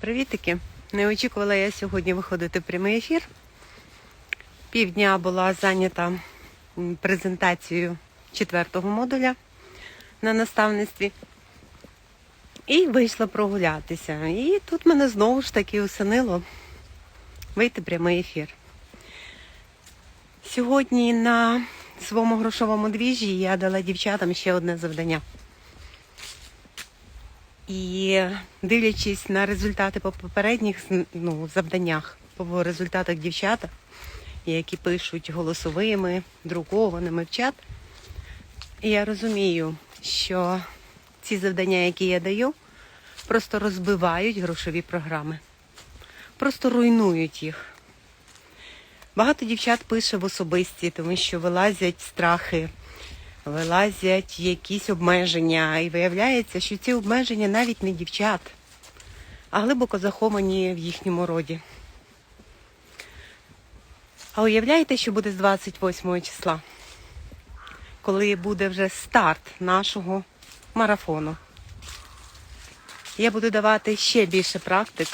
Привітики! Не очікувала я сьогодні виходити в прямий ефір. Півдня була зайнята презентацією четвертого модуля на наставництві. І вийшла прогулятися. І тут мене знову ж таки усинило вийти в прямий ефір. Сьогодні на своєму грошовому двіжі я дала дівчатам ще одне завдання. І дивлячись на результати по попередніх ну, завданнях, по результатах дівчата, які пишуть голосовими, друкованими в чат, я розумію, що ці завдання, які я даю, просто розбивають грошові програми, просто руйнують їх. Багато дівчат пише в особисті, тому що вилазять страхи, вилазять якісь обмеження, і виявляється, що ці обмеження навіть не дівчат, а глибоко заховані в їхньому роді. А уявляєте, що буде з 28 числа, коли буде вже старт нашого марафону? Я буду давати ще більше практик,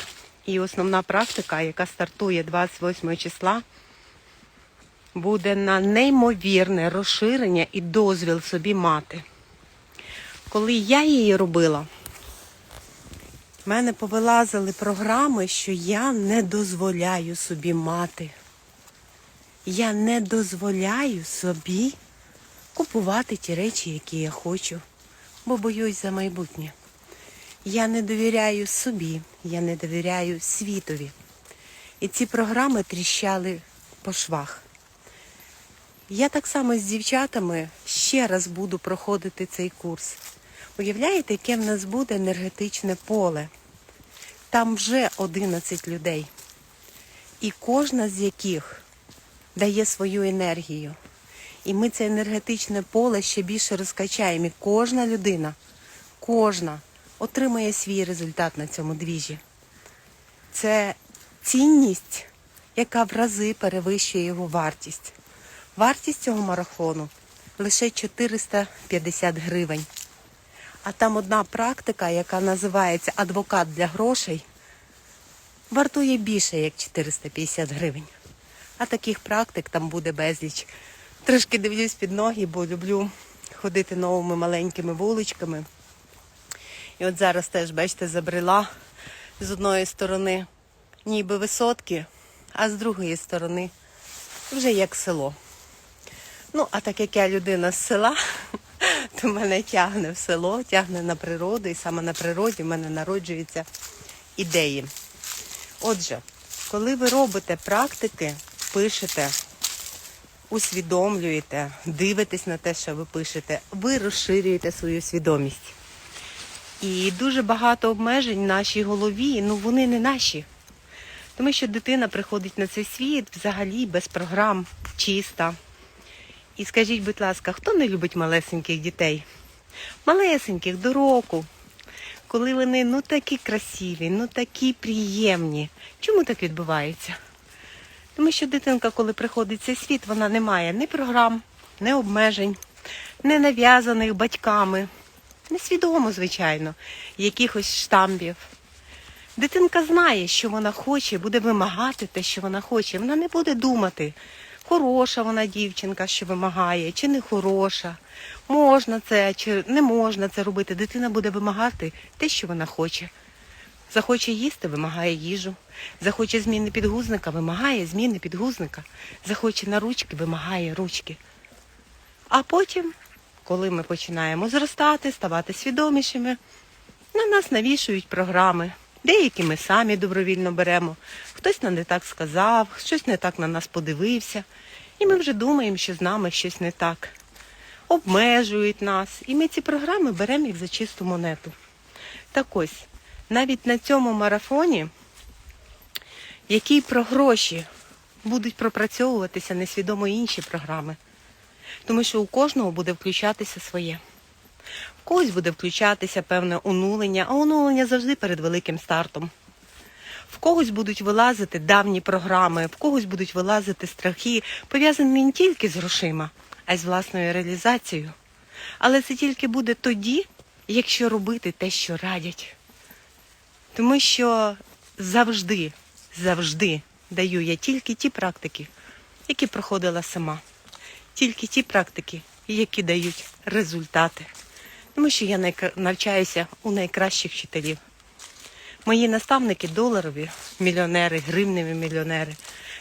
і основна практика, яка стартує 28 числа, буде на неймовірне розширення і дозвіл собі мати. Коли я її робила, в мене повилазили програми, що я не дозволяю собі мати. Я не дозволяю собі купувати ті речі, які я хочу, бо боюсь за майбутнє. Я не довіряю собі, я не довіряю світові. І ці програми тріщали по швах. Я так само з дівчатами ще раз буду проходити цей курс. Уявляєте, яке в нас буде енергетичне поле? Там вже 11 людей. І кожна з яких дає свою енергію. І ми це енергетичне поле ще більше розкачаємо. І кожна людина, кожна отримає свій результат на цьому двіжі. Це цінність, яка в рази перевищує його вартість. Вартість цього марафону лише 450 гривень. А там одна практика, яка називається адвокат для грошей, вартує більше, як 450 гривень. А таких практик там буде безліч. Трошки дивлюсь під ноги, бо люблю ходити новими маленькими вуличками. І от зараз теж, бачите, забрела з одної сторони ніби висотки, а з другої сторони вже як село. Ну, а так як я людина з села, то мене тягне в село, тягне на природу, і саме на природі в мене народжуються ідеї. Отже, коли ви робите практики, пишете, усвідомлюєте, дивитесь на те, що ви пишете, ви розширюєте свою свідомість. І дуже багато обмежень в нашій голові, ну вони не наші. Тому що дитина приходить на цей світ взагалі без програм, чиста. І скажіть, будь ласка, хто не любить малесеньких дітей? Малесеньких до року, коли вони ну такі красиві, ну такі приємні. Чому так відбувається? Тому що дитинка, коли приходить в цей світ, вона не має ні програм, ні обмежень, не нав'язаних батьками, несвідомо, звичайно, якихось штампів. Дитинка знає, що вона хоче, буде вимагати те, що вона хоче. Вона не буде думати, хороша вона дівчинка, що вимагає, чи не хороша, можна це, чи не можна це робити. Дитина буде вимагати те, що вона хоче. Захоче їсти, вимагає їжу. Захоче зміни підгузника, вимагає зміни підгузника. Захоче на ручки, вимагає ручки. А потім, коли ми починаємо зростати, ставати свідомішими, на нас навішують програми. Деякі ми самі добровільно беремо. Хтось нам не так сказав, щось не так на нас подивився. І ми вже думаємо, що з нами щось не так. Обмежують нас. І ми ці програми беремо їх за чисту монету. Так ось, навіть на цьому марафоні, який про гроші будуть пропрацьовуватися несвідомо інші програми. Тому що у кожного буде включатися своє. В когось буде включатися певне онулення, а онулення завжди перед великим стартом. В когось будуть вилазити давні програми, в когось будуть вилазити страхи, пов'язані не тільки з грошима, а й з власною реалізацією. Але це тільки буде тоді, якщо робити те, що радять. Тому що завжди, завжди даю я тільки ті практики, які проходила сама. Тільки ті практики, які дають результати. Тому що я навчаюся у найкращих вчителів. Мої наставники доларові мільйонери, гривневі мільйонери,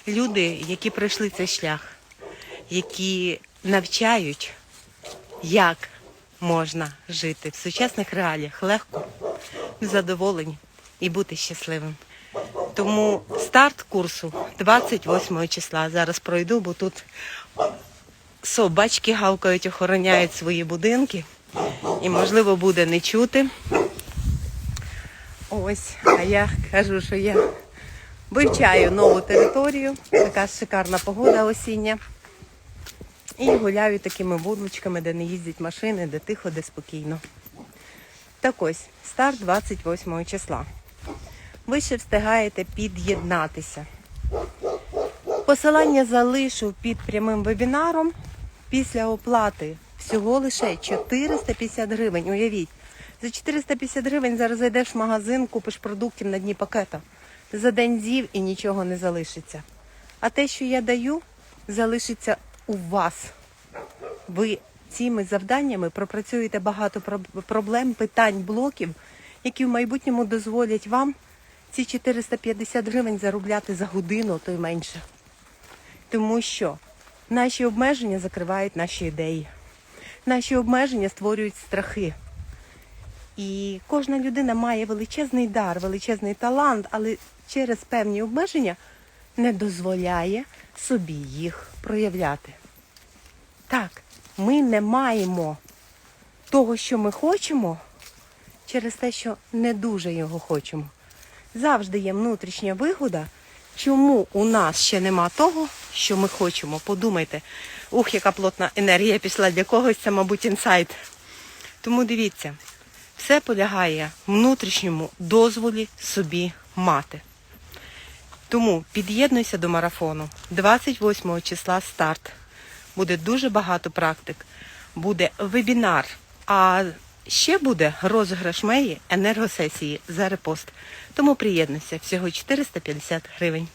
люди, які пройшли цей шлях, які навчають, як можна жити в сучасних реаліях легко, в задоволенні і бути щасливим. Тому старт курсу 28 числа. Зараз пройду, бо тут собачки гавкають, охороняють свої будинки. І можливо буде не чути. Ось, а я кажу, що я вивчаю нову територію, така шикарна погода осіння. І гуляю такими вуличками, де не їздять машини, де тихо, де спокійно. Так ось, старт 28 числа. Ви ще встигаєте під'єднатися. Посилання залишу під прямим вебінаром. Після оплати всього лише 450 гривень. Уявіть, за 450 гривень зараз зайдеш в магазин, купиш продуктів на дні пакета. За день з'їв і нічого не залишиться. А те, що я даю, залишиться у вас. Ви цими завданнями пропрацюєте багато проблем, питань, блоків, які в майбутньому дозволять вам ці 450 гривень заробляти за годину, то й менше. Тому що наші обмеження закривають наші ідеї. Наші обмеження створюють страхи. І кожна людина має величезний дар, величезний талант, але через певні обмеження не дозволяє собі їх проявляти. Так, ми не маємо того, що ми хочемо, через те, що не дуже його хочемо. Завжди є внутрішня вигода, чому у нас ще нема того, що ми хочемо. Подумайте, ух, яка плотна енергія пішла для когось, це, мабуть, інсайт. Тому дивіться, все полягає внутрішньому дозволі собі мати. Тому під'єднуйся до марафону. 28 числа старт. Буде дуже багато практик. Буде вебінар. А ще буде розіграш меї енергосесії за репост. Тому приєднуйся. Всього 450 гривень.